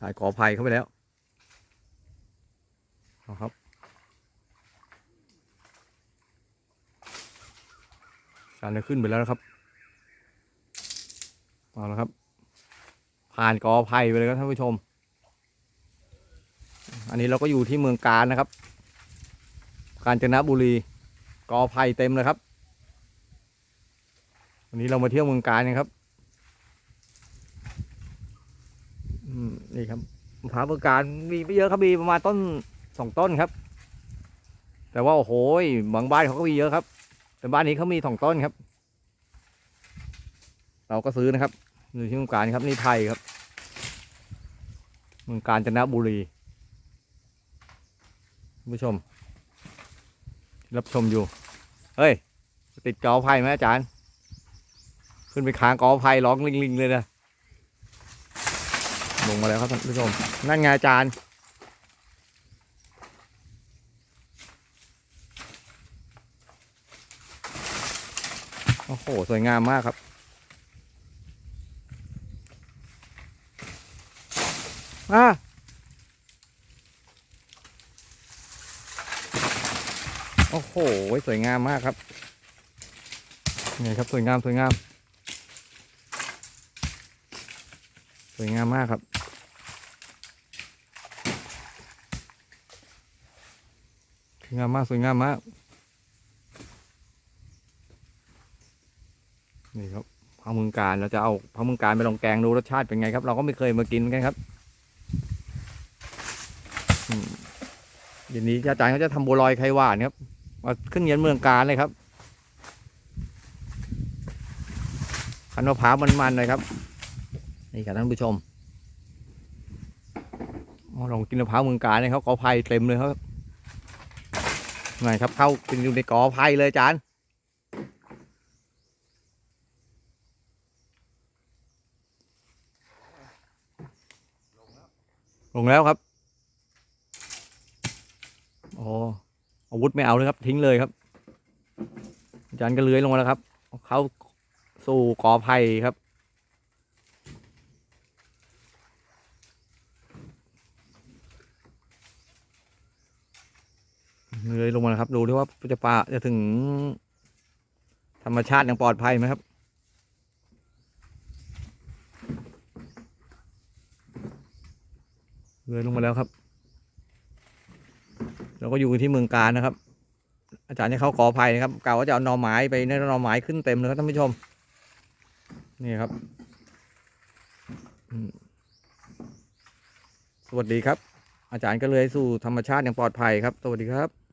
ถ่ายกอไผ่เข้าไปแล้วเอาครับ จานจะขึ้นไปแล้วนะครับ เอาละครับ ผ่านกอไผ่ไปเลยครับท่านผู้ชม อันนี้เราก็อยู่ที่เมืองการนะครับ กาญจนบุรี กอไผ่เต็มเลยครับ วันนี้เรามาเที่ยวเมืองการกันครับอืม นี่ครับมะพร้าวเมืองการมีไม่เยอะครับมีประมาณต้นสองต้นครับ แต่ว่าโอ้โหบางบ้านเขาก็มีเยอะครับ แต่บ้านนี้เขามีสองต้นครับ เราก็ซื้อนะครับอยู่ที่เมืองการครับนี่ไทยครับ เมืองการจนบุรีผู้ชม รับชมอยู่ เฮ้ย ติดกอไผ่ไหมอาจารย์ ขึ้นไปค้างกอไผ่ร้องลิงลิงๆเลยนะ ลงมาแล้วครับท่านผู้ชม นั่นไงอาจารย์ โอ้โห สวยงามมากครับอะโอ้โห สวยงามมากครับ นี่ครับ สวยงาม สวยงาม สวยงามมากครับ สวย งามมากสวยงามมาก นี่ครับพามึงการเราจะเอาพามึงการไปลองแกงดูรสชาติเป็นไงครับ เราก็ไม่เคยมากินกันครับอืมเดี๋ยวนี้อาจารย์เขาจะทำบัวลอยไข่หวานครับมาขึ้นเย็นเมืองการเลยครับคันมะพร้าวมันๆเลยครับนี่ครับท่านผู้ชมมาลองกินมะพร้าวเมืองการเลยครับกอไผ่เต็มเลยครับ ไงครับเข้าเป็นอยู่ในกอไผ่เลยอาจารย์ลงแล้วครับโอ้อาวุธไม่เอาเลยครับ ทิ้งเลยครับอาจารย์ก็เลื้อยลงมาแล้วครับ เขาสู่กอไผ่ครับ เลยลงมาแล้วครับ ดูด้วยว่าจะปลาจะถึง ธรรมชาติอย่างปลอดภัยไหมครับเลยลงมาแล้วครับ เราก็อยู่ที่เมืองการนะครับ อาจารย์จะเขากอไผ่นะครับกล่าวว่าจะเอาหน่อไม้ไปในหน่อไม้ขึ้นเต็มเลยครับท่านผู้ชม นี่ครับ สวัสดีครับ อาจารย์ก็เลยสู่ธรรมชาติอย่างปลอดภัยครับ สวัสดีครับ